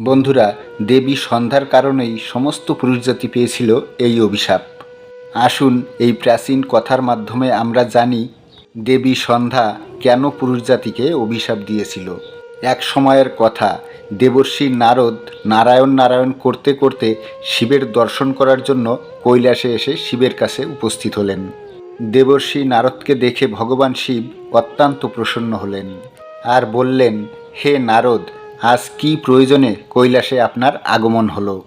বন্ধুরা, দেবী সন্ধ্যার কারণেই সমস্ত পুরুষজাতি পেয়েছিল এই অভিশাপ। আসুন এই প্রাচীন কথার মাধ্যমে আমরা জানি দেবী সন্ধ্যা কেন পুরুষজাতিকে অভিশাপ দিয়েছিল। এক সময়ের কথা, দেবর্ষী নারদ নারায়ণ নারায়ণ করতে করতে শিবের দর্শন করার জন্য কৈলাসে এসে শিবের কাছে উপস্থিত হলেন। দেবর্ষী নারদকে দেখে ভগবান শিব অত্যন্ত প্রসন্ন হলেন আর বললেন, হে নারদ আজ কি প্রয়োজনে কৈলাসে আপনার আগমন হলো?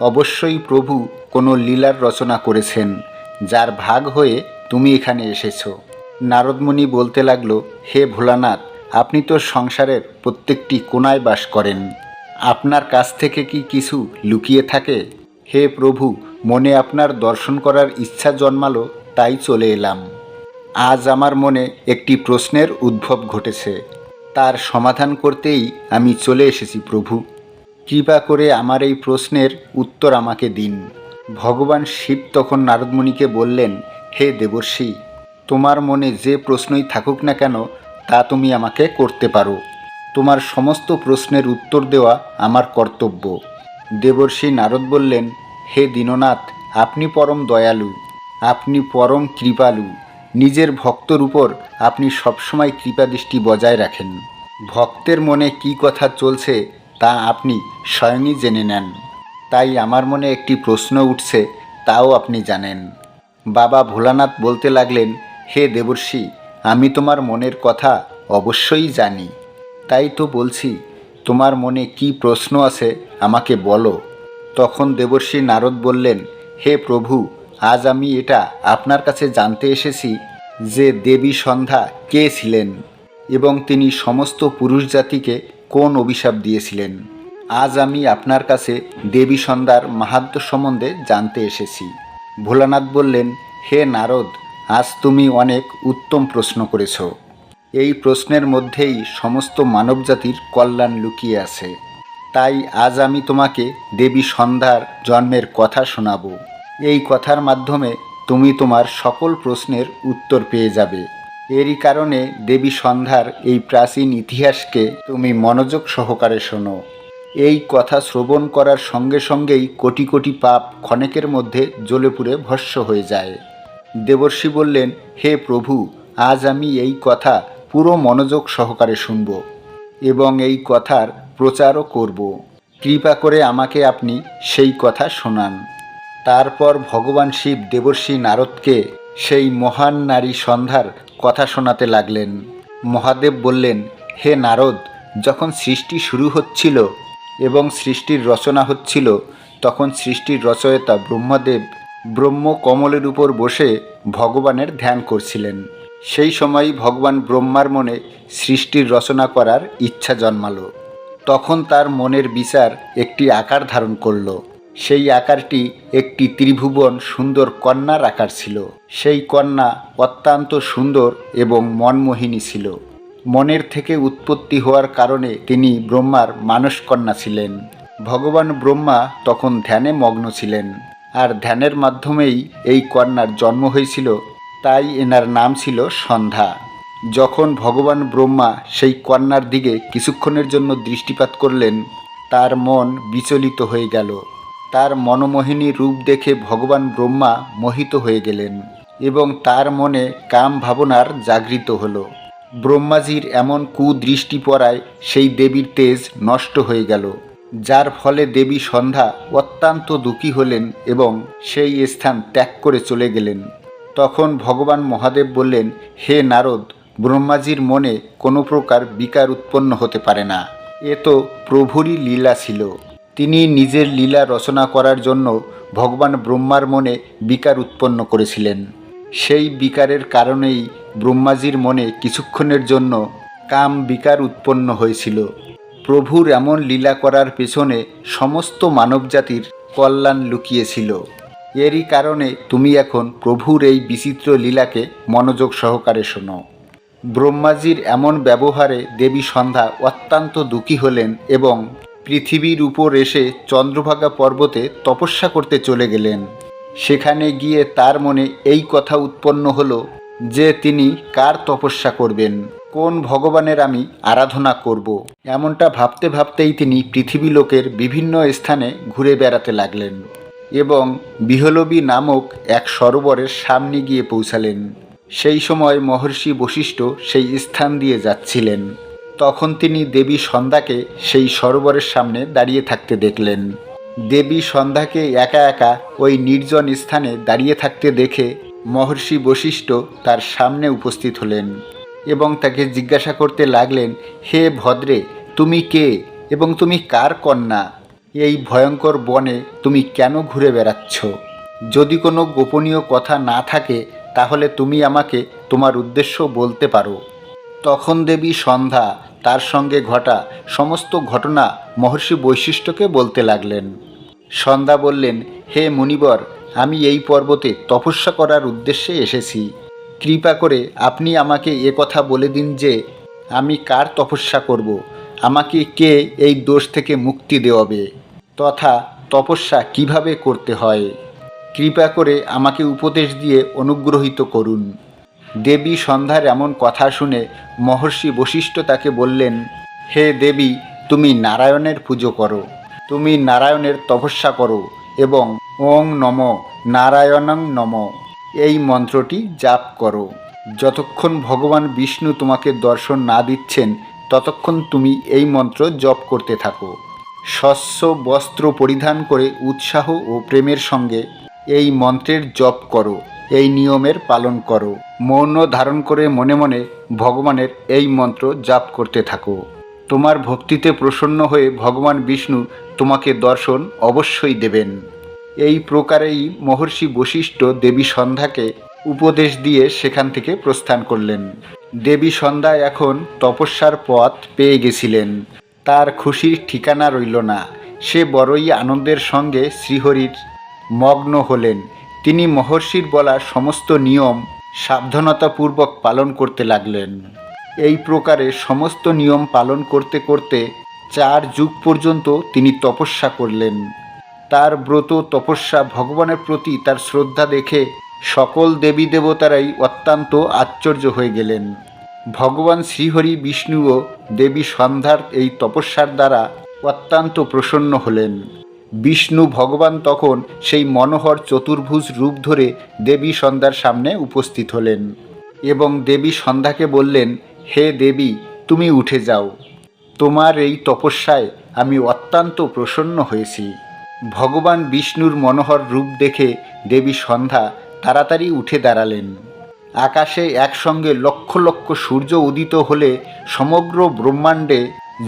অবশ্যই প্রভু কোনো লীলার রচনা করেছেন, যার ভাগ হয়ে তুমি এখানে এসেছ। নারদমণি বলতে লাগল, হে ভোলানাথ, আপনি তো সংসারের প্রত্যেকটি কোনায় বাস করেন। আপনার কাছ থেকে কি কিছু লুকিয়ে থাকে? হে প্রভু, মনে আপনার দর্শন করার ইচ্ছা জন্মালো, তাই চলে এলাম। আজ আমার মনে একটি প্রশ্নের উদ্ভব ঘটেছে। তার সমাধান করতেই আমি চলে এসেছি প্রভু। কৃপা করে আমার এই প্রশ্নের উত্তর আমাকে দিন। ভগবান শিব তখন নারদমণিকে বললেন, হে দেবর্ষি, তোমার মনে যে প্রশ্নই থাকুক না কেন, তা তুমি আমাকে করতে পারো। তোমার সমস্ত প্রশ্নের উত্তর দেওয়া আমার কর্তব্য। দেবর্ষি নারদ বললেন, হে দীননাথ, আপনি পরম দয়ালু, আপনি পরম কৃপালু। নিজের ভক্তর উপর আপনি সবসময় কৃপাদৃষ্টি বজায় রাখেন। ভক্তের মনে কি কথা চলছে তা আপনি স্বয়ংই জেনে নেন। তাই আমার মনে একটি প্রশ্ন উঠছে, তাও আপনি জানেন। বাবা ভোলানাথ বলতে লাগলেন, হে দেবর্ষি, আমি তোমার মনের কথা অবশ্যই জানি। তাই তো বলছি, তোমার মনে কি প্রশ্ন আছে আমাকে বলো। তখন দেবর্ষি নারদ বললেন, হে প্রভু আজ আমি এটা আপনার কাছে জানতে এসেছি যে দেবী সন্ধ্যা কে ছিলেন এবং তিনি সমস্ত পুরুষ জাতিকে কোন অভিশাপ দিয়েছিলেন। আজ আমি আপনার কাছে দেবী সন্ধ্যার মাহাত্ম সম্বন্ধে জানতে এসেছি। ভোলানাথ বললেন, হে নারদ, আজ তুমি অনেক উত্তম প্রশ্ন করেছ। এই প্রশ্নের মধ্যেই সমস্ত মানবজাতির কল্যাণ লুকিয়ে আছে। তাই আজ আমি তোমাকে দেবী সন্ধ্যার জন্মের কথা শোনাবো। এই কথার মাধ্যমে তুমি তোমার সকল প্রশ্নের উত্তর পেয়ে যাবে। এরই কারণে দেবী সন্ধ্যার এই প্রাচীন ইতিহাসকে তুমি মনোযোগ সহকারে শোনো। এই কথা শ্রবণ করার সঙ্গে সঙ্গেই কোটি কোটি পাপ ক্ষণেকের মধ্যে জ্বলে পুড়ে ভস্য হয়ে যায়। দেবর্ষি বললেন, হে প্রভু, আজ আমি এই কথা পুরো মনোযোগ সহকারে শুনব এবং এই কথার প্রচারও করব। কৃপা করে আমাকে আপনি সেই কথা শোনান। তারপর ভগবান শিব দেবর্ষি নারদকে সেই মহান নারী সন্ধ্যার কথা শোনাতে লাগলেন। মহাদেব বললেন, হে নারদ, যখন সৃষ্টি শুরু হচ্ছিল এবং সৃষ্টির রচনা হচ্ছিল, তখন সৃষ্টির রচয়িতা ব্রহ্মদেব ব্রহ্ম কমলের উপর বসে ভগবানের ধ্যান করছিলেন। সেই সময় ভগবান ব্রহ্মার মনে সৃষ্টির রচনা করার ইচ্ছা জন্মালো। তখন তার মনের বিচার একটি আকার ধারণ করল। সেই আকারটি একটি ত্রিভুবন সুন্দর কন্যার আকার ছিল। সেই কন্যা অত্যন্ত সুন্দর এবং মনমোহিনী ছিল। মনের থেকে উৎপত্তি হওয়ার কারণে তিনি ব্রহ্মার মানসকন্যা ছিলেন। ভগবান ব্রহ্মা তখন ধ্যানে মগ্ন ছিলেন আর ধ্যানের মাধ্যমেই এই কন্যার জন্ম হয়েছিল, তাই এনার নাম ছিল সন্ধ্যা। যখন ভগবান ব্রহ্মা সেই কন্যার দিকে কিছুক্ষণের জন্য দৃষ্টিপাত করলেন, তার মন বিচলিত হয়ে গেল। তার মনোমোহিনী রূপ দেখে ভগবান ব্রহ্মা মোহিত হয়ে গেলেন এবং তার মনে কাম ভাবনার জাগৃত হলো। ব্রহ্মাজির এমন কুদৃষ্টি পড়ায় সেই দেবীর তেজ নষ্ট হয়ে গেল, যার ফলে দেবী সন্ধ্যা অত্যন্ত দুঃখী হলেন এবং সেই স্থান ত্যাগ করে চলে গেলেন। তখন ভগবান মহাদেব বললেন, হে নারদ, ব্রহ্মাজির মনে কোনো প্রকার বিকার উৎপন্ন হতে পারে না। এ তো প্রভুরই লীলা ছিল। তিনি নিজের লীলা রচনা করার জন্য ভগবান ব্রহ্মার মনে বিকার উৎপন্ন করেছিলেন। সেই বিকারের কারণেই ব্রহ্মাজির মনে কিছুক্ষণের জন্য কাম বিকার উৎপন্ন হয়েছিল। প্রভুর এমন লীলা করার পেছনে সমস্ত মানবজাতির কল্যাণ লুকিয়েছিল। এরই কারণে তুমি এখন প্রভুর এই বিচিত্র লীলাকে মনোযোগ সহকারে শোনো। ব্রহ্মাজির এমন ব্যবহারে দেবী সন্ধ্যা অত্যন্ত দুঃখী হলেন এবং পৃথিবীর উপর এসে চন্দ্রভাগা পর্বতে তপস্যা করতে চলে গেলেন। সেখানে গিয়ে তার মনে এই কথা উৎপন্ন হলো যে তিনি কার তপস্যা করবেন, কোন ভগবানের আমি আরাধনা করব। এমনটা ভাবতে ভাবতেই তিনি পৃথিবী লোকের বিভিন্ন স্থানে ঘুরে বেড়াতে লাগলেন এবং বিহলবী নামক এক সরোবরের সামনে গিয়ে পৌঁছালেন। সেই সময় মহর্ষি বশিষ্ঠ সেই স্থান দিয়ে যাচ্ছিলেন। তখন তিনি দেবী সন্ধ্যাকে সেই সরোবরের সামনে দাঁড়িয়ে থাকতে দেখলেন। দেবী সন্ধ্যাকে একা একা ওই নির্জন স্থানে দাঁড়িয়ে থাকতে দেখে মহর্ষি বশিষ্ঠ তার সামনে উপস্থিত হলেন এবং তাকে জিজ্ঞাসা করতে লাগলেন, হে ভদ্রে, তুমি কে এবং তুমি কার কন্যা? এই ভয়ঙ্কর বনে তুমি কেন ঘুরে বেড়াচ্ছ? যদি কোনো গোপনীয় কথা না থাকে, তাহলে তুমি আমাকে তোমার উদ্দেশ্য বলতে পারো। তখন দেবী সন্ধ্যা তার সঙ্গে ঘটা সমস্ত ঘটনা মহর্ষি বৈশিষ্ট্যকে বলতে লাগলেন। সন্ধ্যা বললেন, হে মুনিবর, আমি এই পর্বতে তপস্যা করার উদ্দেশ্যে এসেছি। কৃপা করে আপনি আমাকে এ কথা বলে দিন যে, আমি কার তপস্যা করব, আমাকে কে এই দোষ থেকে মুক্তি দেওয়াবে, তথা তপস্যা কীভাবে করতে হয়। কৃপা করে আমাকে উপদেশ দিয়ে অনুগ্রহিত করুন। দেবী সন্ধ্যার এমন কথা শুনে মহর্ষি বশিষ্ঠ তাকে বললেন, হে দেবী, তুমি নারায়ণের পুজো করো। তুমি নারায়ণের তপস্যা করো এবং ওং নম, নারায়ণং নম। এই মন্ত্রটি জাপ করো। যতক্ষণ ভগবান বিষ্ণু তোমাকে দর্শন না দিচ্ছেন, ততক্ষণ তুমি এই মন্ত্র জপ করতে থাকো। শস্য, বস্ত্র পরিধান করে উৎসাহ ও প্রেমের সঙ্গে এই মন্ত্রের জপ করো। এই নিয়মের পালন করো। মৌন ধারণ করে মনে মনে ভগবানের এই মন্ত্র জাপ করতে থাকো। তোমার ভক্তিতে প্রসন্ন হয়ে ভগবান বিষ্ণু তোমাকে দর্শন অবশ্যই দেবেন। এই প্রকারেই মহর্ষি বশিষ্ঠ দেবী সন্ধ্যাকে উপদেশ দিয়ে সেখান থেকে প্রস্থান করলেন। দেবী সন্ধ্যা এখন তপস্যার পথ পেয়ে গেছিলেন। তার খুশির ঠিকানা রইল না। সে বড়ই আনন্দের সঙ্গে শ্রীহরির মগ্ন হলেন। তিনি মহর্ষির বলা সমস্ত নিয়ম সাবধানতাপূর্বক পালন করতে লাগলেন। এই প্রকারে সমস্ত নিয়ম পালন করতে করতে চার যুগ পর্যন্ত তিনি তপস্যা করলেন। তার ব্রত তপস্যা ভগবানের প্রতি তার শ্রদ্ধা দেখে সকল দেবী দেবতারাই অত্যন্ত আশ্চর্য হয়ে গেলেন। ভগবান শ্রীহরি বিষ্ণুও দেবী সন্ধ্যার এই তপস্যার দ্বারা অত্যন্ত প্রসন্ন হলেন। বিষ্ণু ভগবান তখন সেই মনোহর চতুর্ভুজ রূপ ধরে দেবী সন্ধ্যার সামনে উপস্থিত হলেন এবং দেবী সন্ধ্যাকে বললেন, হে দেবী, তুমি উঠে যাও। তোমার এই তপস্যায় আমি অত্যন্ত প্রসন্ন হয়েছি। ভগবান বিষ্ণুর মনোহর রূপ দেখে দেবী সন্ধ্যা তাড়াতাড়ি উঠে দাঁড়ালেন। আকাশে একসঙ্গে লক্ষ লক্ষ সূর্য উদিত হলে সমগ্র ব্রহ্মাণ্ডে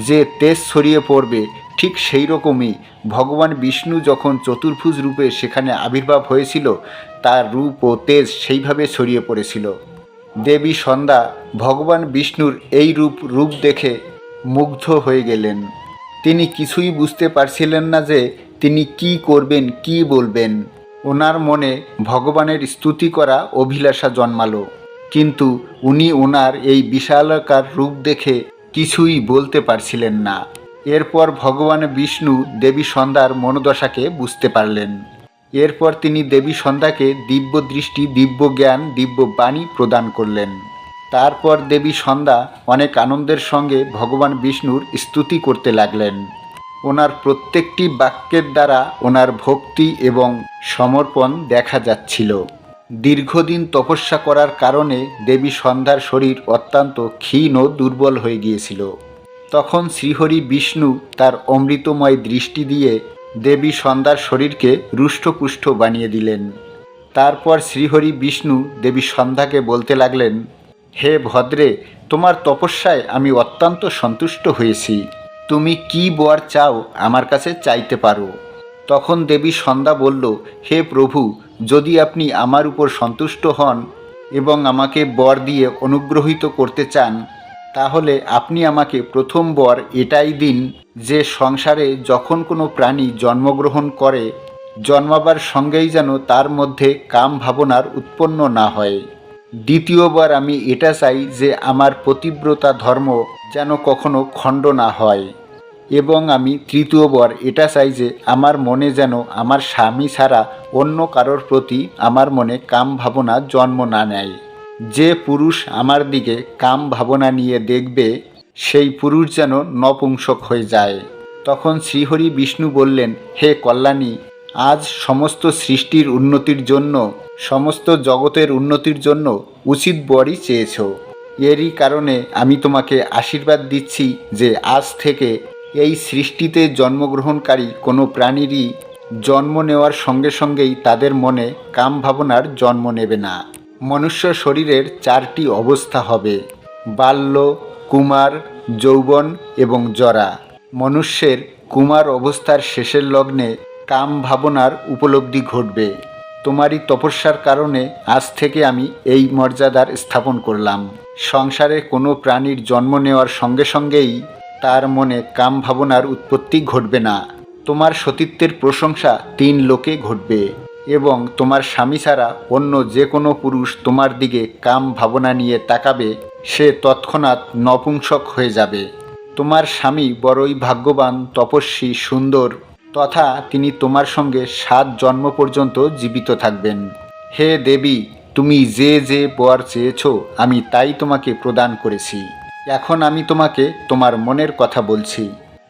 যে তেজ ছড়িয়ে পড়বে ঠিক সেই রকমই ভগবান বিষ্ণু যখন চতুর্ভুজ রূপে সেখানে আবির্ভাব হয়েছিল, তার রূপ ও তেজ সেইভাবে ছড়িয়ে পড়েছিল। দেবী সন্ধ্যা ভগবান বিষ্ণুর এই রূপ রূপ দেখে মুগ্ধ হয়ে গেলেন। তিনি কিছুই বুঝতে পারছিলেন না যে তিনি কি করবেন, কি বলবেন। ওনার মনে ভগবানের স্তুতি করা অভিলাষা জন্মালো। কিন্তু উনি ওনার এই বিশালাকার রূপ দেখে কিছুই বলতে পারছিলেন না। এরপর ভগবান বিষ্ণু দেবী সন্ধ্যার মনোদশাকে বুঝতে পারলেন। এরপর তিনি দেবী সন্ধ্যাকে দিব্য দৃষ্টি, দিব্য জ্ঞান, দিব্য বাণী প্রদান করলেন। তারপর দেবী সন্ধ্যা অনেক আনন্দের সঙ্গে ভগবান বিষ্ণুর স্তুতি করতে লাগলেন। ওনার প্রত্যেকটি বাক্যের দ্বারা ওনার ভক্তি এবং সমর্পণ দেখা যাচ্ছিল। দীর্ঘদিন তপস্যা করার কারণে দেবী সন্ধ্যার শরীর অত্যন্ত ক্ষীণ ও দুর্বল হয়ে গিয়েছিল। তখন শ্রীহরি বিষ্ণু তার অমৃতময় দৃষ্টি দিয়ে দেবী সন্ধ্যার শরীরকে রুষ্টপুষ্ট বানিয়ে দিলেন। তারপর শ্রীহরি বিষ্ণু দেবী সন্ধ্যাকে বলতে লাগলেন, হে ভদ্রে, তোমার তপস্যায় আমি অত্যন্ত সন্তুষ্ট হয়েছি। তুমি কি বর চাও আমার কাছে চাইতে পারো? তখন দেবী সন্ধ্যা বলল, হে প্রভু, যদি আপনি আমার উপর সন্তুষ্ট হন এবং আমাকে বর দিয়ে অনুগ্রহিত করতে চান তাহলে আপনি আমাকে প্রথম বর এটাই দিন যে সংসারে যখন কোনো প্রাণী জন্মগ্রহণ করে, জন্মাবার সঙ্গেই যেন তার মধ্যে কাম ভাবনার উৎপন্ন না হয়। দ্বিতীয়বার আমি এটা চাই যে আমার পতিব্রতা ধর্ম যেন কখনো খণ্ড না হয়। এবং আমি তৃতীয়বার এটা চাই যে আমার মনে যেন আমার স্বামী ছাড়া অন্য কারোর প্রতি আমার মনে কাম ভাবনা জন্ম না নেয়। যে পুরুষ আমার দিকে কাম ভাবনা নিয়ে দেখবে, সেই পুরুষ যেন নপুংসক হয়ে যায়। তখন শ্রীহরি বিষ্ণু বললেন, হে কল্যাণী, আজ সমস্ত সৃষ্টির উন্নতির জন্য, সমস্ত জগতের উন্নতির জন্য উচিত বরই চেয়েছ। এরই কারণে আমি তোমাকে আশীর্বাদ দিচ্ছি যে আজ থেকে এই সৃষ্টিতে জন্মগ্রহণকারী কোনো প্রাণীরই জন্ম নেওয়ার সঙ্গে সঙ্গেই তাদের মনে কাম ভাবনার জন্ম নেবে না। মনুষ্য শরীরের চারটি অবস্থা হবে, বাল্য, কুমার, যৌবন এবং জরা। মনুষ্যের কুমার অবস্থার শেষের লগ্নে কাম ভাবনার উপলব্ধি ঘটবে। তোমারই তপস্যার কারণে আজ থেকে আমি এই মর্যাদার স্থাপন করলাম। সংসারে কোনো প্রাণীর জন্ম নেওয়ার সঙ্গে সঙ্গেই তার মনে কাম ভাবনার উৎপত্তি ঘটবে না। তোমার সতীত্বের প্রশংসা তিন লোকে ঘটবে। এবং তোমার স্বামী ছাড়া অন্য যে কোনো পুরুষ তোমার দিকে কাম ভাবনা নিয়ে তাকাবে, সে তৎক্ষণাৎ নপুংসক হয়ে যাবে। তোমার স্বামী বড়ই ভাগ্যবান, তপস্বী, সুন্দর, তথা তিনি তোমার সঙ্গে সাত জন্ম পর্যন্ত জীবিত থাকবেন। হে দেবী, তুমি যে যে বর চেয়েছ, আমি তাই তোমাকে প্রদান করেছি। এখন আমি তোমাকে তোমার মনের কথা বলছি।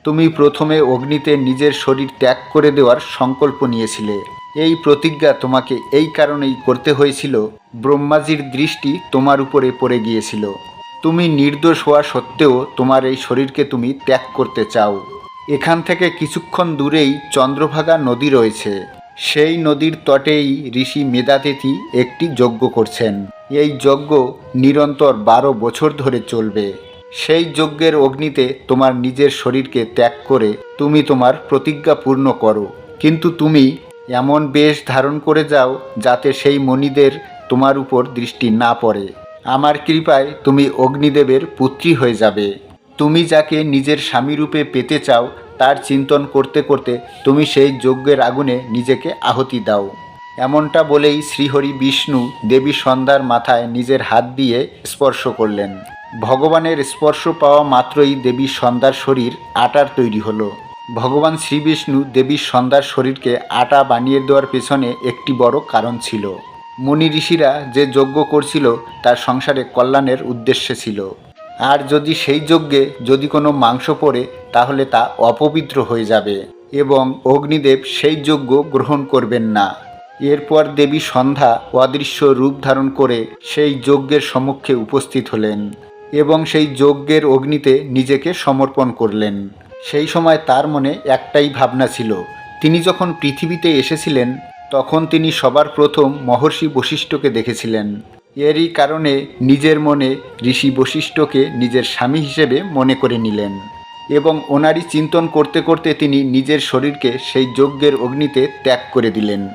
তুমি প্রথমে অগ্নিতে নিজের শরীর ত্যাগ করে দেওয়ার সংকল্প নিয়েছিলে। এই প্রতিজ্ঞা তোমাকে এই কারণেই করতে হয়েছিল, ব্রহ্মাজির দৃষ্টি তোমার উপরে পড়ে গিয়েছিল। তুমি নির্দোষ হওয়া সত্ত্বেও তোমার এই শরীরকে তুমি ত্যাগ করতে চাও। এখান থেকে কিছুক্ষণ দূরেই চন্দ্রভাগা নদী রয়েছে। সেই নদীর তটেই ঋষি মেধাতিথি একটি যজ্ঞ করছেন। এই যজ্ঞ নিরন্তর বারো বছর ধরে চলবে। সেই যজ্ঞের অগ্নিতে তোমার নিজের শরীরকে ত্যাগ করে তুমি তোমার প্রতিজ্ঞা পূর্ণ করো। কিন্তু তুমি এমন বেশ ধারণ করে যাও যাতে সেই মণিদের তোমার উপর দৃষ্টি না পড়ে। আমার কৃপায় তুমি অগ্নিদেবের পুত্রী হয়ে যাবে। তুমি যাকে নিজের স্বামীরূপে পেতে চাও, তার চিন্তন করতে করতে তুমি সেই যজ্ঞের আগুনে নিজেকে আহতি দাও। এমনটা বলেই শ্রীহরি বিষ্ণু দেবী সন্ধ্যার মাথায় নিজের হাত দিয়ে স্পর্শ করলেন। ভগবানের স্পর্শ পাওয়া মাত্রই দেবী সন্ধ্যার শরীর আটার তৈরি হলো। ভগবান শ্রীবিষ্ণু দেবীর সন্ধ্যার শরীরকে আটা বানিয়ে দেওয়ার পেছনে একটি বড় কারণ ছিল। মুনি ঋষিরা যে যজ্ঞ করছিল, তার সংসারে কল্যাণের উদ্দেশ্যে ছিল। আর যদি সেই যজ্ঞে যদি কোনো মাংস পড়ে, তাহলে তা অপবিত্র হয়ে যাবে এবং অগ্নিদেব সেই যজ্ঞ গ্রহণ করবেন না। এরপর দেবী সন্ধ্যা অদৃশ্য রূপ ধারণ করে সেই যজ্ঞের সম্মুখে উপস্থিত হলেন এবং সেই যজ্ঞের অগ্নিতে নিজেকে সমর্পণ করলেন। সেই সময় তার মনে একটাই ভাবনা ছিল। তিনি যখন পৃথিবীতে এসেছিলেন, তখন তিনি সবার প্রথম মহর্ষি বশিষ্ঠকে দেখেছিলেন। এরই কারণে নিজের মনে ঋষি বশিষ্ঠকে নিজের স্বামী হিসেবে মনে করে নিলেন এবং ওনারই চিন্তন করতে করতে তিনি নিজের শরীরকে সেই যজ্ঞের অগ্নিতে ত্যাগ করে দিলেন।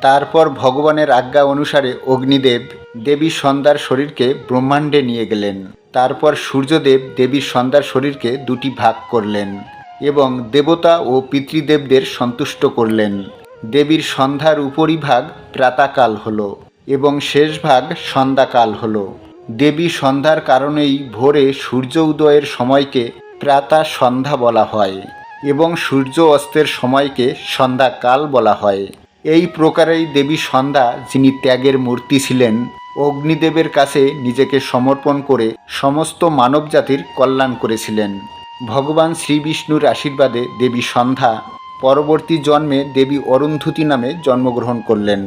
তারপর ভগবানের আজ্ঞা অনুসারে অগ্নিদেব দেবী সন্ধ্যার শরীরকে ব্রহ্মাণ্ডে নিয়ে গেলেন। তারপর সূর্যদেব দেবীর সন্ধ্যার শরীরকে দুটি ভাগ করলেন এবং দেবতা ও পিতৃদেবদের সন্তুষ্ট করলেন। দেবীর সন্ধ্যার উপরিভাগ প্রাতাকাল হল এবং শেষ ভাগ সন্ধ্যাকাল হল। দেবী সন্ধ্যার কারণেই ভোরে সূর্য উদয়ের সময়কে প্রাতা সন্ধ্যা বলা হয় এবং সূর্য অস্তের সময়কে সন্ধ্যাকাল বলা হয়। এই প্রকারেই দেবী সন্ধ্যা, যিনি ত্যাগের মূর্তি ছিলেন অগ্নিদেবের কাছে নিজেকে সমর্পণ করে সমস্ত মানবজাতির কল্যাণ করেছিলেন। ভগবান শ্রীবিষ্ণুর আশীর্বাদে দেবী সন্ধ্যা পরবর্তী জন্মে দেবী অরুন্ধতী নামে জন্মগ্রহণ করলেন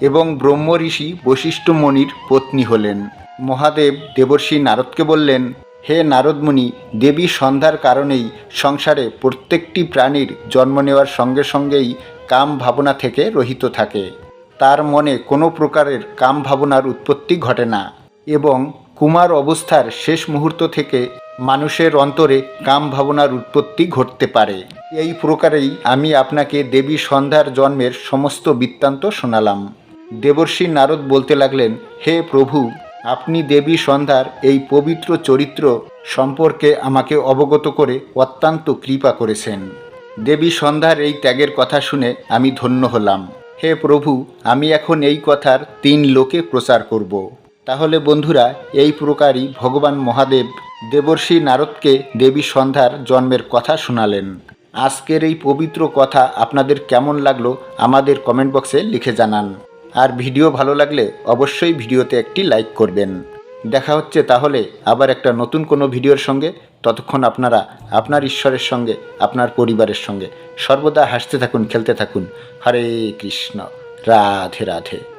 এবং ব্রহ্ম ঋষি বশিষ্ঠ মণির পত্নী হলেন। মহাদেব দেবর্ষি নারদকে বললেন, হে নারদমণি দেবী সন্ধ্যার কারণেই সংসারে প্রত্যেকটি প্রাণীর জন্ম নেওয়ার সঙ্গে সঙ্গেই কাম ভাবনা থেকে রহিত থাকে। তার মনে কোনো প্রকারের কাম ভাবনার উৎপত্তি ঘটে না এবং কুমার অবস্থার শেষ মুহূর্ত থেকে মানুষের অন্তরে কাম ভাবনার উৎপত্তি ঘটতে পারে। এই প্রকারেই আমি আপনাকে দেবী সন্ধ্যার জন্মের সমস্ত বৃত্তান্ত শোনালাম। দেবর্ষী নারদ বলতে লাগলেন, হে প্রভু, আপনি দেবী সন্ধ্যার এই পবিত্র চরিত্র সম্পর্কে আমাকে অবগত করে অত্যন্ত কৃপা করেছেন। দেবী সন্ধ্যার এই ত্যাগের কথা শুনে আমি ধন্য হলাম। হে প্রভু, আমি এখন এই কথার তিন লোকে প্রচার করব। তাহলে বন্ধুরা, এই প্রকারই ভগবান মহাদেব দেবর্ষী নারদকে দেবী সন্ধ্যার জন্মের কথা শোনালেন। আজকের এই পবিত্র কথা আপনাদের কেমন লাগল আমাদের কমেন্ট বক্সে লিখে জানান। আর ভিডিও ভালো লাগলে অবশ্যই ভিডিওতে একটি লাইক করবেন। দেখা হচ্ছে তাহলে আবার একটা নতুন কোনো ভিডিওর সঙ্গে। ততক্ষণ আপনারা আপনার ঈশ্বরের সঙ্গে, আপনার পরিবারের সঙ্গে। সর্বদা হাসতে থাকুন, খেলতে থাকুন। হরে কৃষ্ণ। রাধে রাধে।